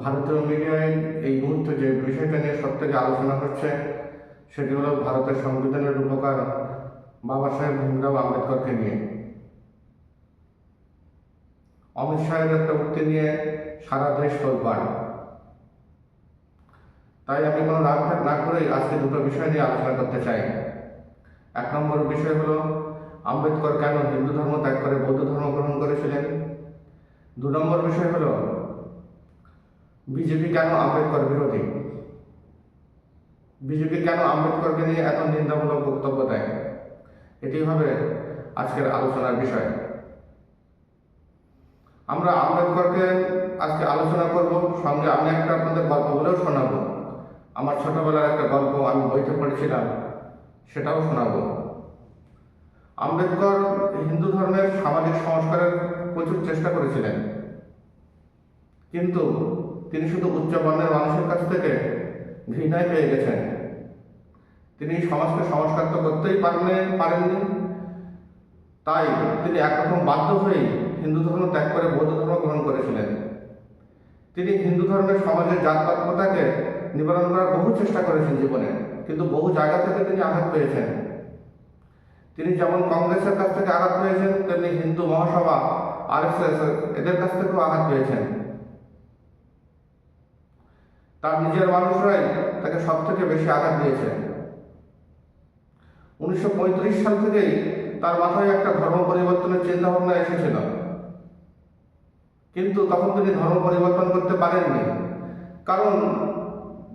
ভারতীয় মিডিয়ায় এই মুহূর্তে যে বিষয়টা নিয়ে সব থেকে আলোচনা হচ্ছে সেটি হলো ভারতের সংবিধানের উপকার বাবা সাহেব ভীমরাও আম্বেদকরকে নিয়ে। অমিত শাহের একটা উক্তি নিয়ে সারা দেশ তোলপাড়। তাই আমি কোনো রাগ ঢাক না করেই আজকে দুটো বিষয় নিয়ে আলোচনা করতে চাই। এক নম্বর বিষয় হলো, আম্বেদকর কেন হিন্দু ধর্ম ত্যাগ করে বৌদ্ধ ধর্ম গ্রহণ করেছিলেন? দু নম্বর বিষয় হলো বিজেপি কেন আম্বেদকর বিরোধী? বিজেপি কেন আম্বেদকরকে নিয়ে এত নিন্দামূলক বক্তব্য দেয়? এটি হবে আজকের আলোচনার বিষয়। আমরা আম্বেদকরকে আজকে আলোচনা করব, সঙ্গে আমি একটা আপনাদের গল্প বলেও শোনাবো। আমার ছোটবেলার একটা গল্প আমি বইতে পড়েছিলাম, সেটাও শোনাবো। আম্বেদকর হিন্দু ধর্মের সামাজিক সংস্কারের প্রচুর চেষ্টা করেছিলেন। কিন্তু তিনি শুধু উচ্চ বর্ণের মানুষের কাছ থেকে ঘৃণায় পেয়ে গেছেন। তিনি সমাজকে সংস্কার তো করতেই পারেন পারেননি। তাই তিনি একরকম বাধ্য হয়েই হিন্দু ধর্ম ত্যাগ করে বৌদ্ধ ধর্ম গ্রহণ করেছিলেন। তিনি হিন্দু ধর্মের সমাজের জাতপাত প্রথাকে নিবারণ করার বহু চেষ্টা করেছেন জীবনে, কিন্তু বহু জায়গা থেকে তিনি আঘাত পেয়েছেন। তিনি যেমন কংগ্রেসের কাছ থেকে আঘাত পেয়েছেন, তেমনি হিন্দু মহাসভা আর এদের কাছ থেকেও আঘাত পেয়েছেন। তার নিজের মানুষরাই তাকে সব থেকে বেশি আঘাত দিয়েছে উনিশশো পঁয়ত্রিশ সাল থেকেই তার মাথায় একটা ধর্ম পরিবর্তনের চিন্তা ভাবনা এসেছিল। কিন্তু তখন তিনি ধর্ম পরিবর্তন করতে পারেননি। কারণ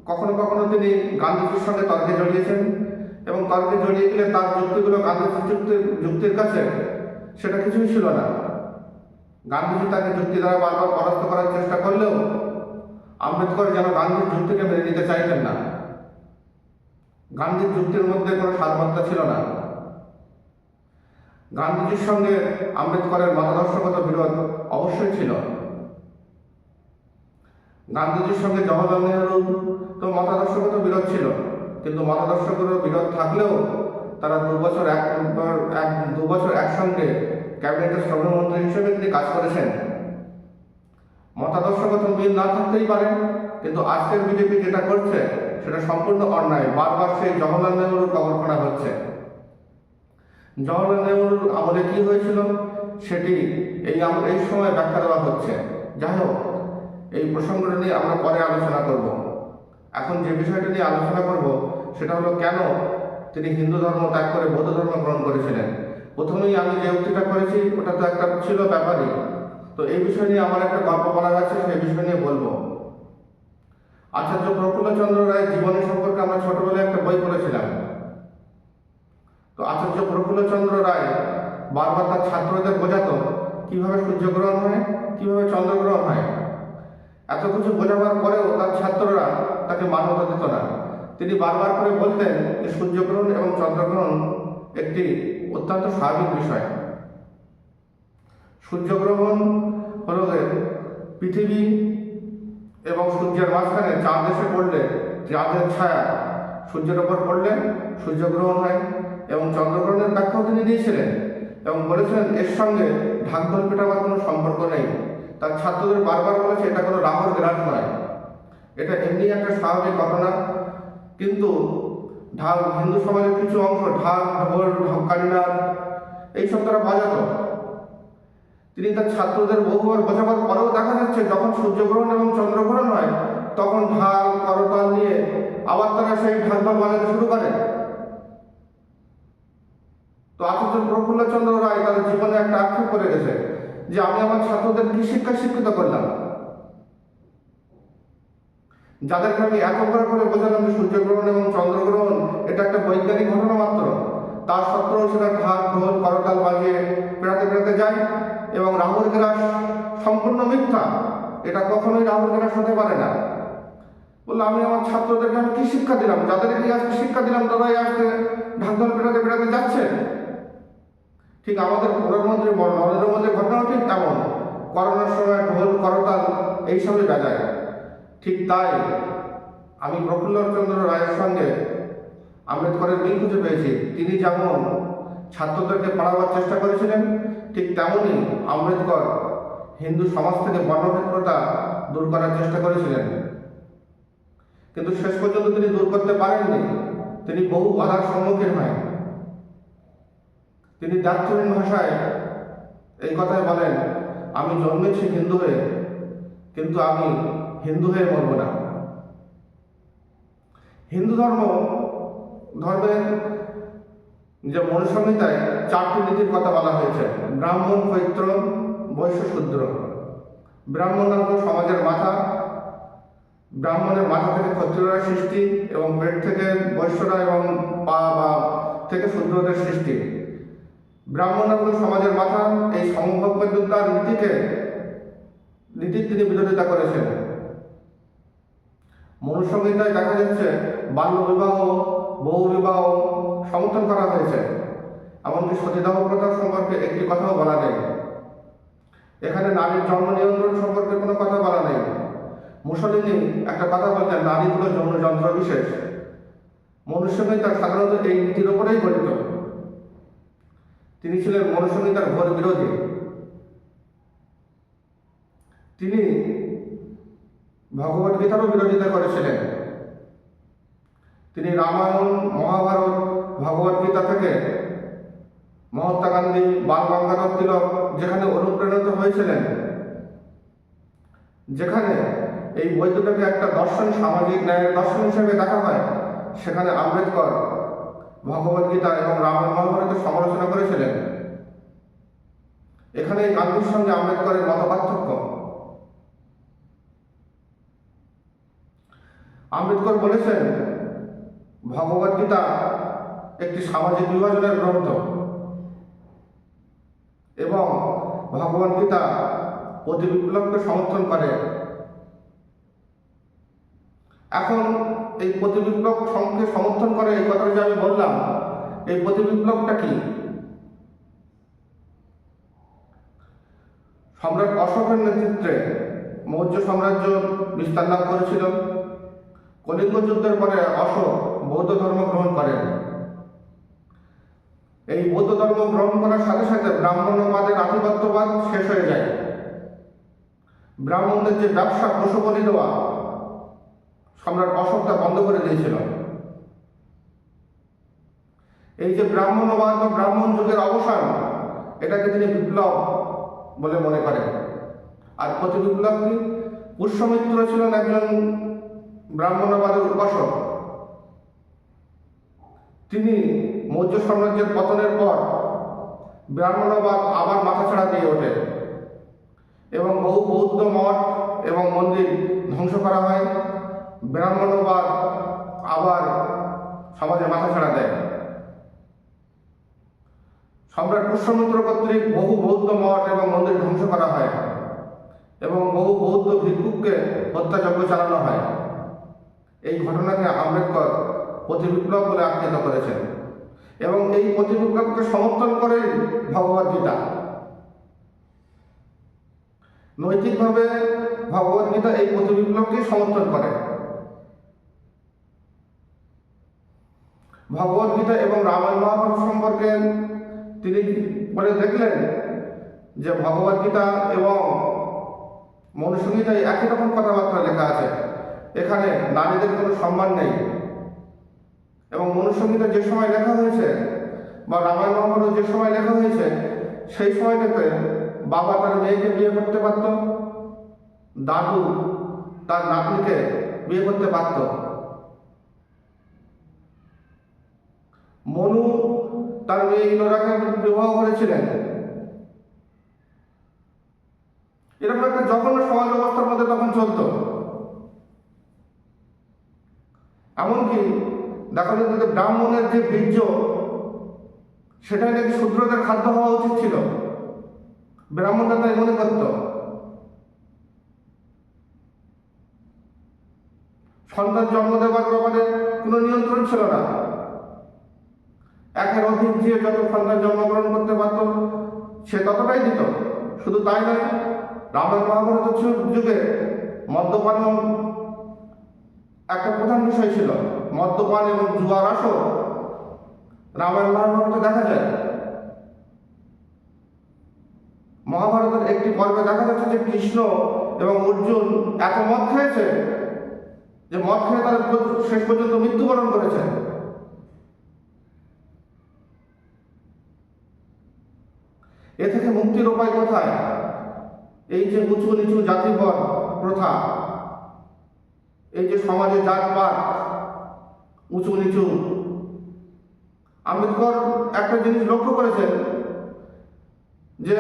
কখনো কখনো তিনি গান্ধীজির সঙ্গে তর্কে জড়িয়েছেন এবং তর্কে জড়িয়ে গেলে তার যুক্তিগুলো গান্ধীজির যুক্তির যুক্তির কাছে সেটা কিছুই ছিল না। গান্ধীজি তাকে যুক্তি দ্বারা বারবার পরাস্ত করার চেষ্টা করলেও আম্বেদকর যেন গান্ধীর যুক্তিকে মেনে নিতে চাইতেন না। গান্ধীর যুক্তির মধ্যে কোনো সারবত্তা ছিল না। গান্ধীজির সঙ্গে আম্বেদকরের মতাদর্শগত বিরোধ অবশ্যই ছিল। গান্ধীজির সঙ্গে জওয়াহরলাল নেহরু তো মতাদর্শগত বিরোধ ছিল। কিন্তু মতাদর্শগত বিরোধ থাকলেও তারা দু বছর এক এক, দু বছর একসঙ্গে ক্যাবিনেটের শ্রমমন্ত্রী হিসেবে তিনি কাজ করেছেন। মতাদর্শগত মিল না থাকতেই পারে কিন্তু আজকের বিজেপি যেটা করছে, সেটা সম্পূর্ণ অন্যায়। বারবার সেই জওয়াহরলাল নেহরুর কবর করা হচ্ছে। জওয়াহরলাল নেহরুর আমলে কি হয়েছিল? সেটি এই এই সময় ব্যাখ্যা দেওয়া হচ্ছে। যাই হোক, এই প্রসঙ্গটা নিয়ে আমরা পরে আলোচনা করব। এখন যে বিষয়টা নিয়ে আলোচনা করব, সেটা হলো কেন তিনি হিন্দু ধর্ম ত্যাগ করে বৌদ্ধ ধর্ম গ্রহণ করেছিলেন? প্রথমেই আমি যে উক্তিটা করেছি, ওটা তো একটা ছিল ব্যাপারই। তো এই বিষয় নিয়ে আমার একটা গল্প বলার আছে, সেই বিষয় নিয়ে বলব। আচার্য প্রফুল্লচন্দ্র রায়ের জীবনী সম্পর্কে আমরা ছোটবেলায় একটা বই পড়েছিলাম। তো আচার্য প্রফুল্লচন্দ্র রায় বারবার তার ছাত্রদের বোঝাতো, কীভাবে সূর্যগ্রহণ হয়, কীভাবে চন্দ্রগ্রহণ হয়। এত কিছু বোঝাবার পরেও তার ছাত্ররা তাকে মান্যতা দিত না। তিনি বারবার করে বলতেন যে সূর্যগ্রহণ এবং চন্দ্রগ্রহণ একটি অত্যন্ত স্বাভাবিক বিষয়। সূর্যগ্রহণ হলো যে পৃথিবী এবং সূর্যের মাঝখানে চাঁদ এসে পড়লে চাঁদের ছায়া সূর্যের ওপর পড়লে সূর্যগ্রহণ হয় এবং চন্দ্রগ্রহণের ব্যাখ্যাও তিনি দিয়েছিলেন এবং বলেছিলেন, এর সঙ্গে ঢাকঢোল পেটাবার কোনো সম্পর্ক নেই। তার ছাত্রদের বারবার বলেছে, এটা কোনো রাহুর গ্রাস নয়। এটা এমনি একটা স্বাভাবিক ঘটনা। কিন্তু ঢাল হিন্দু সমাজের কিছু অংশ ঢাল ঢোল ঢক্কানিনাদ এইসব তারা বাজাতো। তিনি তার ছাত্রদের বহুবার বোঝাবার পরেও দেখা যাচ্ছে, যখন সূর্যগ্রহণ এবং চন্দ্রগ্রহণ হয়, তখন ঢাল করতাল নিয়ে আবার তারা সেই ঢাক ঢাল বাজাতে শুরু করে। তো আচার্য প্রফুল্লচন্দ্র রায় তাদের জীবনে একটা আক্ষেপ করে গেছে, যে আমি আমার ছাত্রদের কি শিক্ষা শিক্ষিত করলাম? যাদেরকে আমি এত করে করে বোঝালাম যে সূর্যগ্রহণ এবং চন্দ্রগ্রহণ, এটা একটা বৈজ্ঞানিক ঘটনা মাত্র। তার সত্ত্বেও সেটা ঢাক ঢোল করতাল বাজিয়ে বেড়াতে বেড়াতে যায়। এবং রাহুল গ্রাস সম্পূর্ণ মিথ্যা। এটা কখনোই রাহুল গ্রাস হতে পারে না। বলল, আমি আমার ছাত্রদেরকে আমি কি শিক্ষা দিলাম? যাদেরকে আজকে শিক্ষা দিলাম, তারাই আজকে ঢাক ঢোল বেড়াতে বেড়াতে যাচ্ছে। ঠিক আমাদের প্রধানমন্ত্রী নরেন্দ্র মোদীর ঘটনাও ঠিক তেমন। করোনার সময় ঢোল, করতাল এইসবই বাজায়। ঠিক তাই আমি প্রফুল্লচন্দ্র রায়ের সঙ্গে আম্বেদকরের মিল খুঁজে পেয়েছি। তিনি যেমন ছাত্রদেরকে পড়াবার চেষ্টা করেছিলেন ঠিক তেমনই আম্বেদকর হিন্দু সমাজ থেকে বর্ণক্ষেত্রটা দূর করার চেষ্টা করেছিলেন। কিন্তু শেষ পর্যন্ত তিনি দূর করতে পারেননি। তিনি বহু বাধার সম্মুখীন হয়। তিনি দার্থহীন ভাষায় এই কথাই বলেন, আমি জন্মেছি হিন্দু হয়ে, কিন্তু আমি হিন্দু হয়ে মরব না। হিন্দু ধর্ম ধর্মের যে মনুসংহিতায় চারটি নীতির কথা বলা হয়েছে। ব্রাহ্মণ পৈত্র, বৈশ্য শূদ্র। ব্রাহ্মণ হল সমাজের মাথা। ব্রাহ্মণের মাথা থেকে ক্ষত্রিয়রা সৃষ্টি এবং পেট থেকে বৈশ্যরা এবং পা বা থেকে শূদ্রদের সৃষ্টি। ব্রাহ্মণ হল সমাজের মাথা। এই সমভোগ্যতার নীতিকে, নীতির তিনি বিরোধিতা করেছেন। মনুসংহিতায় দেখা যাচ্ছে বাল্য বিবাহ বহু বিবাহ সমর্থন করা হয়েছে। এমনকি সতীদাহ প্রথা সম্পর্কে একটি কথাও বলা নেই। এখানে নারীর জন্ম নিয়ন্ত্রণ সম্পর্কে কোনো কথা বলা নেই। মুসলিনী একটা কথা বলতেন, নারী হলো যৌন যন্ত্র বিশেষ। মনুসংহিতা সাধারণত এই নীতির ওপরেই গঠিত। তিনি ছিলেন মনুসংহিতার ঘোর বিরোধী। তিনি ভগবত গীতারও বিরোধিতা করেছিলেন। তিনি রামায়ণ, মহাভারত, ভগবত গীতা থেকে মহাত্মা গান্ধী, বাল গঙ্গাধর তিলক যেখানে অনুপ্রাণিত হয়েছিলেন, যেখানে এই বই দুটোকে একটা দর্শন সামাজিক ন্যায়ের দর্শন হিসেবে দেখা হয়, সেখানে আম্বেদকর ভগবত গীতা এবং রামায়ণ মহাভারতের সমালোচনা করেছিলেন। এখানে গান্ধীর সঙ্গে আম্বেদকরের মত পার্থক্য। আম্বেদকর বলেছেন ভগবত গীতা একটি সামাজিক বিভাজনের গ্রন্থ। এবং ভগবত গীতা অতি বিপ্লবকে সমর্থন করে। এখন এই প্রতি বিপ্লব সমর্থন করে এই কথাটা যে আমি বললাম, এই প্রতি বিপ্লবটা কি? সম্রাট অশোকের নেতৃত্বে মৌর্য সাম্রাজ্য বিস্তার লাভ করেছিল। কলিঙ্গ যুদ্ধের পরে অশোক বৌদ্ধ ধর্ম গ্রহণ করেন। এই বৌদ্ধ ধর্ম গ্রহণ করার সাথে সাথে ব্রাহ্মণ্যবাদের আধিপত্যবাদ শেষ হয়ে যায়। ব্রাহ্মণদের যে ব্যবসা পশু বলি দেওয়া, সম্রাট অশোক তা বন্ধ করে দিয়েছিল। এই যে ব্রাহ্মণবাদ বা ব্রাহ্মণ যুগের অবসান, এটাকে তিনি বিপ্লব বলে মনে করেন। আর প্রতি বিপ্লব কি পুষ্যমিত্র ছিলেন একজন ব্রাহ্মণবাদের উপাসক। তিনি মৌর্য সাম্রাজ্যের পতনের পর ব্রাহ্মণবাদ আবার মাথাছাড়া দিয়ে ওঠে এবং বহু বৌদ্ধ মঠ এবং মন্দির ধ্বংস করা হয়। ব্রাহ্মণবাদ আবার সমাজে মাথাছাড়া দেয়। সম্রাট পুষ্যমিত্র কর্তৃক বহু বৌদ্ধ মঠ এবং মন্দির ধ্বংস করা হয় এবং বহু বৌদ্ধ ভিক্ষুককে হত্যাযজ্ঞ চালানো হয়। এই ঘটনাকে আম্বেদকর প্রতিবিপ্লব বলে আখ্যায়িত করেছেন। এবং এই প্রতিবিপ্লবকে সমর্থন করে ভগবদ গীতা। নৈতিকভাবে ভগবদ গীতা এই প্রতিবিপ্লবকে সমর্থন করে। ভগবদ গীতা এবং রামায়ণ মহাভারত সম্পর্কে তিনি বলে দেখলেন যে ভগবদ গীতা এবং মনুসংহিতায় একই রকম কথাবার্তা লেখা আছে। এখানে নারীদের কোনো সম্মান নেই। এবং মনুসংহিতা যে সময় লেখা হয়েছে, বা রামায়ণ মহাভারত যে সময় লেখা হয়েছে, সেই সময়টাতে বাবা তার মেয়েকে বিয়ে করতে পারত, দাদু তার নাতনিকে বিয়ে করতে পারত। মনু তার মেয়ে ইলোরাকে বিবাহ করেছিলেন। এরকম একটা জঘন্য সমাজ ব্যবস্থার মধ্যে তখন চলতো। এমনকি দেখা যেত যে ব্রাহ্মণের যে বীর্য, সেটাই নাকি শূদ্রদের খাদ্য হওয়া উচিত ছিল। ব্রাহ্মণরা তাই মনে করত। সন্তান জন্ম দেওয়ার ব্যাপারে কোনো নিয়ন্ত্রণ ছিল না। একের অধিক যে যত সন্তান জন্মগ্রহণ করতে পারত, সে ততটাই দিত। শুধু তাই নয়, রামায়ণ মহাভারত যুগে মদ্যপান একটা প্রধান বিষয় ছিল। মদ্যপান এবং জুয়ার আসর রামায়ণ মহাভারতে দেখা যায়। মহাভারতের একটি পর্বে দেখা যাচ্ছে যে কৃষ্ণ এবং অর্জুন এত মদ খেয়েছে যে মদ খেয়ে তারা শেষ পর্যন্ত মৃত্যুবরণ করেছে। এ থেকে মুক্তির উপায় কোথায়? এই যে উঁচু নিচু জাতিপদ প্রথা, এই যে সমাজে জাতপাত উঁচু নিচু আম্বেদকর একটা জিনিস লক্ষ্য করেছেন যে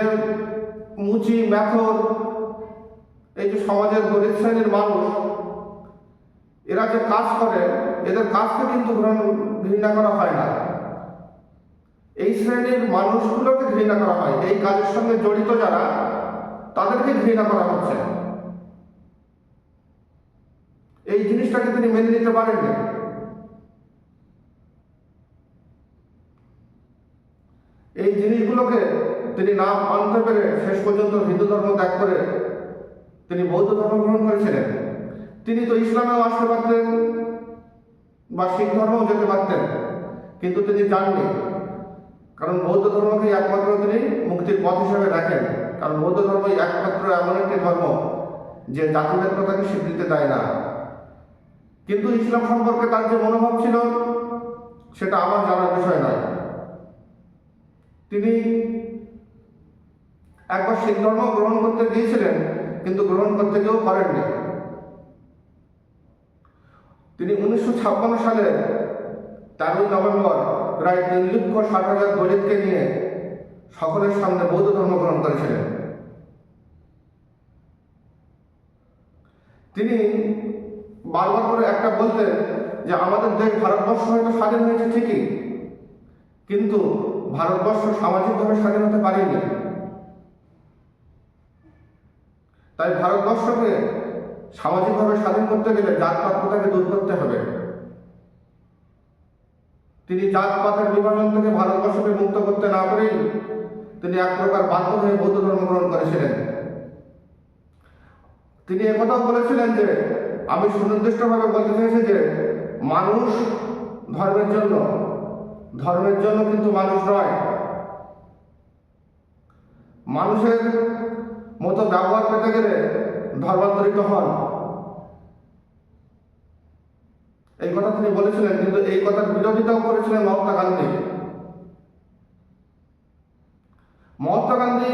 মুচি ম্যাথর এই যে সমাজের গরিব শ্রেণির মানুষ, এরা যে কাজ করে, এদের কাজকে কিন্তু ঘৃণা করা হয় না। এই শ্রেণির মানুষগুলোকে ঘৃণা করা হয়। এই কাজের সঙ্গে জড়িত যারা, তাদেরকে ঘৃণা করা হচ্ছে। এই জিনিসটাকে তিনি মেনে নিতে পারেননি। এই জিনিসগুলোকে তিনি না মানতে পেরে শেষ পর্যন্ত হিন্দু ধর্ম ত্যাগ করে তিনি বৌদ্ধ ধর্ম গ্রহণ করেছিলেন। তিনি তো ইসলামেও আসতে পারতেন বা শিখ ধর্মেও যেতে পারতেন, কিন্তু তিনি যাননি কারণ বৌদ্ধ ধর্মকেই একমাত্র তিনি মুক্তির পথ হিসেবে দেখেন কারণ বৌদ্ধ ধর্মই একমাত্র এমন একটি ধর্ম যে জাতিভেদ প্রথাকে স্বীকৃতি দেয় না। কিন্তু ইসলাম সম্পর্কে তার যে মনোভাব ছিল, সেটা আমার জানার বিষয় নয়। তিনি একবার শিখ ধর্ম গ্রহণ করতে গিয়েছিলেন, কিন্তু গ্রহণ করতে গিয়েও পারেননি তিনি উনিশশো ছাপ্পান্ন সালে তেরোই নভেম্বর প্রায় তিন লক্ষ ষাট হাজার দলিতকে নিয়ে সকলের সামনে বৌদ্ধ ধর্ম গ্রহণ করেছিলেন। তিনি বারবার করে একটা বলতেন যে, আমাদের দেশ ভারতবর্ষ হয়তো স্বাধীন হয়েছে ঠিকই, কিন্তু ভারতবর্ষ সামাজিকভাবে স্বাধীন হতে পারেনি। তাই ভারতবর্ষকে সামাজিকভাবে স্বাধীন করতে গেলে জাতপাত প্রথাকে দূর করতে হবে। তিনি জাতপাতের বিভাজন থেকে ভারতবর্ষকে মুক্ত করতে না পেরেই তিনি এক প্রকার বাধ্য হয়ে বৌদ্ধ ধর্ম গ্রহণ করেছিলেন। তিনি একথাও বলেছিলেন যে, আমি সুনির্দিষ্টভাবে বলতে চেয়েছি যে, মানুষ ধর্মের জন্য ধর্মের জন্য কিন্তু মানুষ নয়। মানুষের মতো ব্যবহার পেতে গেলে ধর্মান্তরিত হন। এই কথা তিনি বলেছিলেন, কিন্তু এই কথার বিরোধিতাও করেছিলেন মহাত্মা গান্ধী। মহাত্মা গান্ধী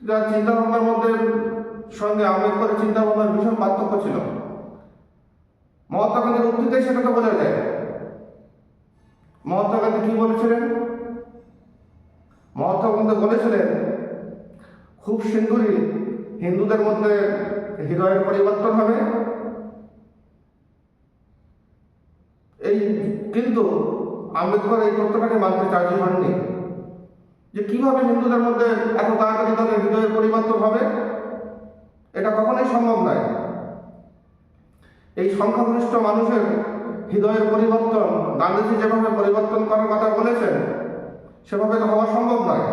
যার চিন্তা ভাবনার মধ্যে সঙ্গে আম্বেদকরের চিন্তা ভাবনার ভীষণ পার্থক্য ছিল। মহাত্মা গান্ধীর উক্তিতে সেটা তো বোঝা যায়। মহাত্মা গান্ধী কি বলেছিলেন? মহাত্মা গান্ধী বলেছিলেন, খুব শীঘ্রই হিন্দুদের মধ্যে হৃদয়ের পরিবর্তন হবে। এই কিন্তু আম্বেদকর এই তথ্যটাকে মানতে চার্জি হননি যে কীভাবে হিন্দুদের মধ্যে এত তাড়াতাড়ি তাদের হৃদয়ের পরিবর্তন হবে, এটা কখনোই সম্ভব নয়। এই সংখ্যাগরিষ্ঠ মানুষের হৃদয়ের পরিবর্তন, গান্ধীজি যেভাবে পরিবর্তন করার কথা বলেছেন, সেভাবে তো হওয়া সম্ভব নয়।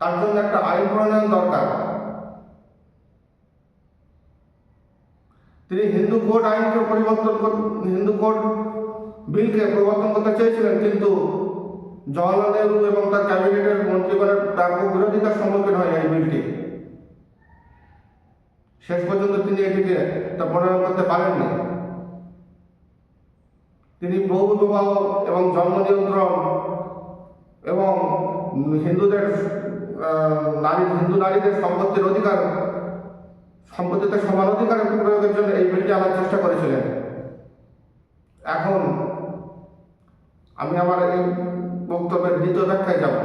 তার জন্য একটা আইন প্রণয়ন দরকার। তিনি হিন্দু কোড আইনকে পরিবর্তন হিন্দু কোড বিলকে পরিবর্তন করতে চেয়েছিলেন, কিন্তু জওয়াহরলাল নেহরু এবং তার ক্যাবিনেটের মন্ত্রীগণের ব্যাপক বিরোধিতার সম্মুখীন হয় এই বিলটি। শেষ পর্যন্ত তিনি এটিকে তা প্রণয়ন করতে পারেননি। তিনি বহু বিবাহ এবং জন্ম নিয়ন্ত্রণ এবং হিন্দুদের নারী, হিন্দু নারীদের সম্পত্তির অধিকার, সম্পত্তিতে সমান অধিকার প্রয়োগের জন্য এই বিলটি আনার চেষ্টা করেছিলেন। এখন আমি আমার এই বক্তব্যের দ্বিতীয় ব্যাখ্যায় যাব।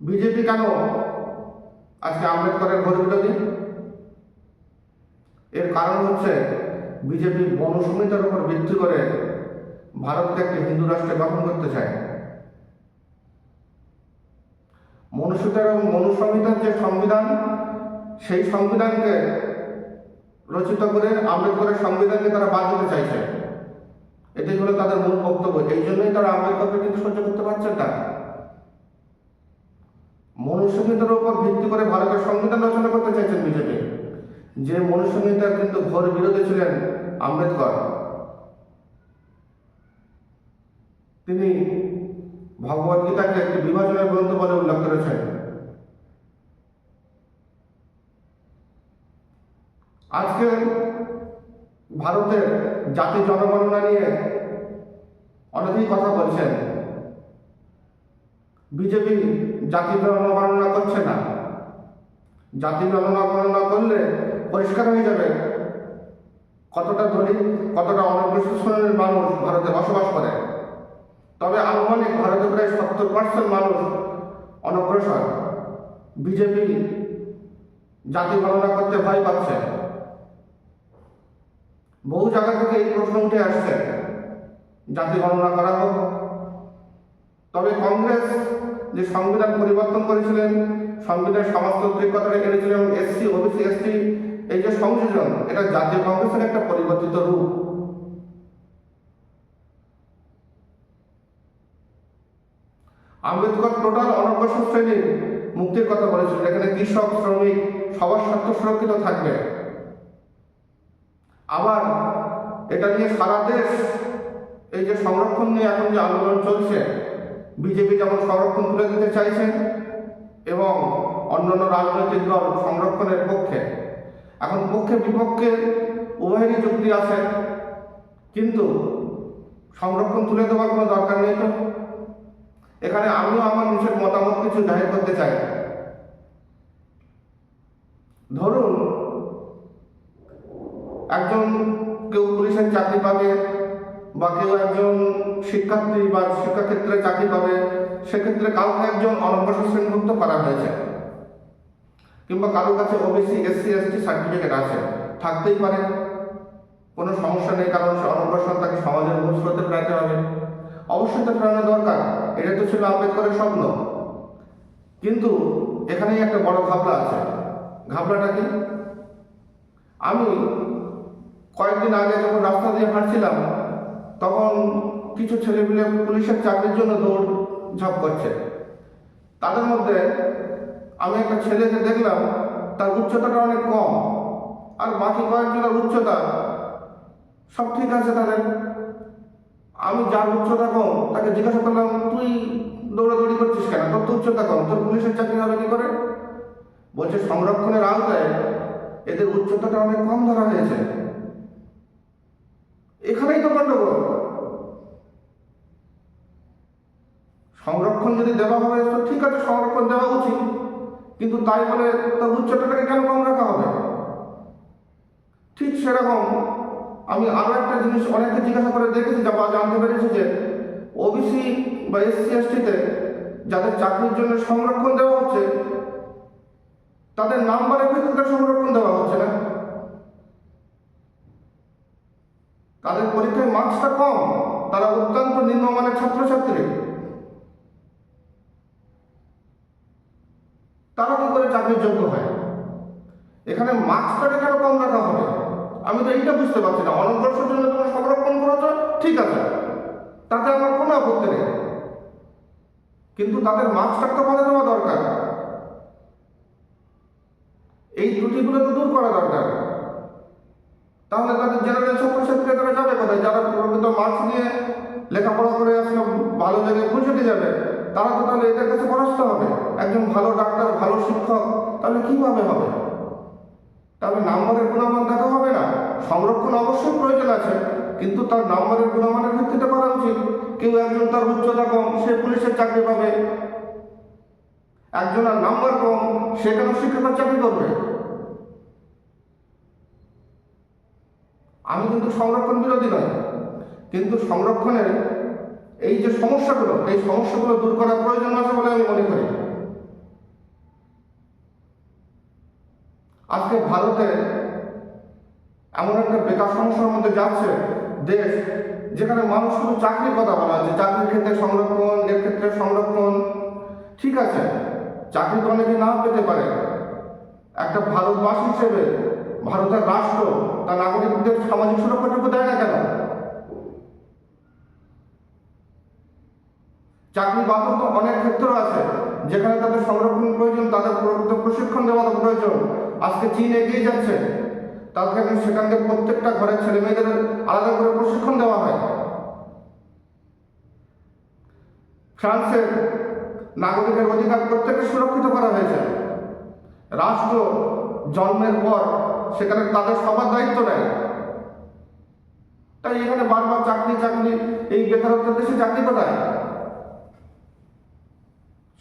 বিজেপি কেন আজকে আম্বেদকরের ঘোর বিরোধী এর কারণ হচ্ছে বিজেপি বনসংহিতার উপর ভিত্তি করে ভারতকে একটি হিন্দু রাষ্ট্রে গঠন করতে চায়। মনুষ্যতার এবং মনুসংহিতার যে সংবিধান, সেই সংবিধানকে রচিত করে আম্বেদকরের সংবিধানকে তারা বাদ দিতে চাইছে। এটাই হলো তাদের মূল বক্তব্য। এই জন্যই তারা আম্বেদকরকে কিন্তু সহ্য করতে পারছেন না। মনুসংহিতার উপর ভিত্তি করে ভারতের সংবিধান রচনা করতে চাইছেন বিজেপি। যে মনুষ্য কিন্তু ঘোর বিরোধী ছিলেন আম্বেদকর। তিনি ভগবত গীতাকে একটি বিভাজনের গ্রন্থ বলে উল্লেখ করেছেন। আজকে ভারতের জাতি জনগণনা নিয়ে অনেকেই কথা বলছেন। বিজেপি জাতি জনগণনা করছে না। জাতি জনগণনা করলে পরিষ্কার হয়ে যাবে। কতটা দলিত কতটা অনগ্রসর শ্রেণির মানুষ ভারতে বসবাস করে। তবে আনুমানিক ভারতে প্রায় সত্তর পার্সেন্ট মানুষ অনগ্রসর। বিজেপি জাতি গণনা করতে ভয় পাচ্ছে। বহু জায়গা থেকে এই প্রশ্ন উঠে আসছে, জাতি গণনা করা হোক। তবে কংগ্রেস যে সংবিধান পরিবর্তন করেছিলেন সমাজতান্ত্রিক কথাটা এনেছিলেন এসসি, ওবিসি, এসটি এই যে সংযোজন এটা জাতীয় কংগ্রেসের একটা পরিবর্তিত রূপ। আম্বেদকর টোটাল অনগ্রসর শ্রেণির মুক্তির কথা বলেছিলেন, এখানে কৃষক, শ্রমিক, সবার স্বার্থ সুরক্ষিত থাকবে। আবার এটা নিয়ে সারা দেশ এই যে সংরক্ষণ নিয়ে এখন যে আন্দোলন চলছে, বিজেপি যেমন সংরক্ষণ তুলে দিতে চাইছেন এবং অন্যান্য রাজনৈতিক দল সংরক্ষণের পক্ষে এখন পক্ষে বিপক্ষে উভয়েরই যুক্তি আছে। কিন্তু সংরক্ষণ তুলে দেওয়ার কোনো দরকার নেই তো। এখানে আমিও আমার নিজের মতামত কিছু জাহির করতে চাই। ধরুন, একজন কেউ পুলিশের চাকরি পাবে বা কেউ একজন শিক্ষার্থী বা শিক্ষাক্ষেত্রে চাকরি পাবে, সেক্ষেত্রে কাউকে একজন অনগ্রসর শ্রেণীভুক্ত করা হয়েছে। কিংবা কারোর কাছে ওবিসি এসসি এসটি সার্টিফিকেট আছে, থাকতেই পারে। কোনো সমস্যা নেই, কারণ সে অনগ্রসর তাকে সমাজের মূল স্রোতে ফেরাতে হবে। অবশ্যই তো ফেরানো দরকার, এটা তো ছিল আম্বেদকরের স্বপ্ন। কিন্তু এখানেই একটা বড় ঘাবলা আছে। ঘাবলাটা কি? আমি কয়েকদিন আগে যখন রাস্তা দিয়ে হাঁটছিলাম, তখন কিছু ছেলেপিলে পুলিশের চাকরির জন্য দৌড় ঝাঁপ করছে। তাদের মধ্যে আমি একটা ছেলেকে দেখলাম, তার উচ্চতাটা অনেক কম, আর বাকি কয়েকজনের উচ্চতা সব ঠিক আছে তাদের। আমি যার উচ্চতা কম, তাকে জিজ্ঞাসা করলাম, তুই দৌড়াদৌড়ি করছিস কেন? তোর তো উচ্চতা কম, তোর পুলিশের চাকরি হবে কি করে? বলছে, সংরক্ষণের আওতায় এদের উচ্চতাটা অনেক কম ধরা হয়েছে। এখানেই তো গন্ডগোল। সংরক্ষণ যদি দেওয়া হবে, তো ঠিক আছে, সংরক্ষণ দেওয়া উচিত। কিন্তু তাই বলে তার উচ্চতাটাকে কেন কম রাখা হবে? ঠিক সেরকম আমি আরও একটা জিনিস অনেককে জিজ্ঞাসা করে দেখেছি, যা বা জানতে পেরেছি যে ওবিসি বা এসসি এসটিতে যাদের চাকরির জন্য সংরক্ষণ দেওয়া হচ্ছে, তাদের নাম্বারের ভিত্তিতে সংরক্ষণ দেওয়া হচ্ছে না। তাদের পরীক্ষায় মার্কসটা কম, তারা অত্যন্ত নিম্নমানের ছাত্রছাত্রী তারা কি করে চাকরির যোগ্য হয়। এখানে মার্কসটাকে কেন কম রাখা হবে? আমি তো এইটা বুঝতে পারছি না। অনগ্রসর জন্য তোমরা সংরক্ষণ করেছ ঠিক আছে। তাতে আমার কোনো আপত্তি নেই। কিন্তু তাদের মার্কসটা তো বাড়ে দেওয়া দরকার। এই ত্রুটিগুলো তো দূর করা দরকার। তাহলে তাদের জেনারেল ছাত্রছাত্রীরা তারা যাবে কোথায়? যারা মার্কস নিয়ে লেখাপড়া করে আসলে, ভালো জায়গায় পৌঁছতে যাবে। তারা তো তাহলে এদের কাছে পরাস্ত হবে। একজন ভালো ডাক্তার, ভালো শিক্ষক, তাহলে কীভাবে হবে? তাহলে নাম্বারের গুণমান দেখা হবে না। সংরক্ষণ অবশ্যই প্রয়োজন আছে, কিন্তু তার নাম্বারের গুণমানের ভিত্তিতে করা উচিত। কেউ একজন তার উচ্চতা কম, সে পুলিশের চাকরি পাবে। একজনের নাম্বার কম, সে কেন শিক্ষকের চাকরি করবে? আমি কিন্তু সংরক্ষণ বিরোধী নয়, কিন্তু সংরক্ষণের এই যে সমস্যাগুলো, এই সমস্যাগুলো দূর করার প্রয়োজন আছে বলে আমি মনে করি। আজকে ভারতে এমন একটা বেকার সমস্যার মধ্যে যাচ্ছে দেশ, যেখানে মানুষ শুধু চাকরির কথা বলা হচ্ছে, চাকরির ক্ষেত্রে সংরক্ষণ এর ক্ষেত্রে সংরক্ষণ, ঠিক আছে, চাকরি তো অনেকে নাও পেতে পারে। একটা ভারতবাসী হিসেবে, ভারতের রাষ্ট্র, তার নাগরিকদের সামাজিক সুরক্ষাটুকু দেয় না কেন? চাকরি বাদক তো অনেক ক্ষেত্র আছে। যেখানে তাদের সংরক্ষণ প্রয়োজন, তাদের প্রকৃত প্রশিক্ষণ দেওয়া প্রয়োজন। আজকে চীন এগিয়ে যাচ্ছে। তাদের থেকে প্রত্যেকটা ঘরের ছেলে মেয়েদের আলাদা করে প্রশিক্ষণ দেওয়া হয়। ফ্রান্সের নাগরিকের অধিকার প্রত্যেককে সুরক্ষিত করা হয়েছে। রাষ্ট্র জন্মের পর সেখানে তাদের সবার দায়িত্ব নেয়। তাই এখানে বারবার চাকরি চাকরি, এই বেকারত্বের দেশে চাকরি কোথায়?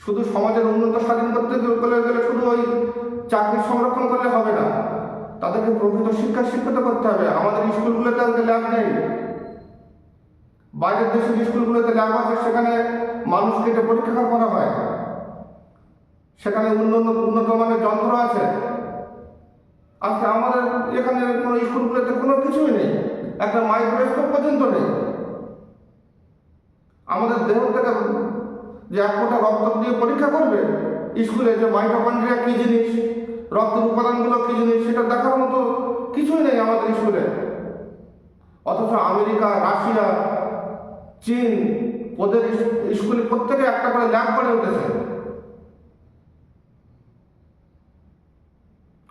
শুধু সমাজের উন্নত স্বাধীন করতে গেলে শুধু ওই চাকরি সংরক্ষণ করলে হবে না। তাদেরকে প্রকৃত শিক্ষা শিক্ষিত করতে হবে। আমাদের স্কুলগুলোতে আজকে ল্যাব নেই। বাইরের দেশের স্কুলগুলোতে ল্যাব আছে, সেখানে মানুষকে এটা পরীক্ষা করা হয়? সেখানে উন্নত উন্নত মানের যন্ত্র আছে। আজকে আমাদের এখানে কোনো স্কুলগুলোতে কোনো কিছুই নেই। একটা মাইক্রোস্কোপ পর্যন্ত নেই। আমাদের দেহ থেকে যে এক ফোঁটা রক্ত দিয়ে পরীক্ষা করবে, স্কুলে যে মাইটোকন্ড্রিয়া কী জিনিস, রক্তের উপাদানগুলো কী জিনিস, সেটা দেখার মতো কিছুই নেই আমাদের স্কুলে। অথচ আমেরিকা, রাশিয়া, চীন, ওদের স্কুলে প্রত্যেকে একটা করে ল্যাব করে উঠেছে।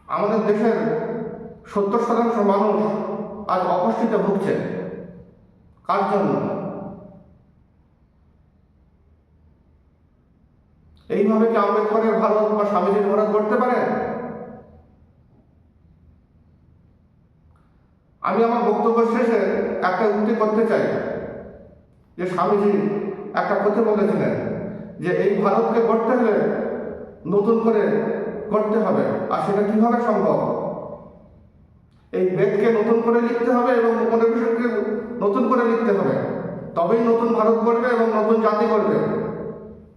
আমাদের দেশের সত্তর শতাংশ মানুষ আজ অপুষ্টিতে ভুগছে। কার জন্য? এইভাবে কি আম্বেদকরের ভারত বা স্বামীজির ভারত গড়তে পারে? আমি আমার বক্তব্য শেষে একটা উক্তি করতে চাই, যে স্বামীজি একটা কথা বলেছিলেন যে এই ভারতকে গড়তে হলে নতুন করে করতে হবে, আর সেটা কীভাবে সম্ভব? এই বেদকে নতুন করে লিখতে হবে এবং উপনিবেশকে নতুন করে লিখতে হবে। তবেই নতুন ভারত গড়বে এবং নতুন জাতি গড়বে।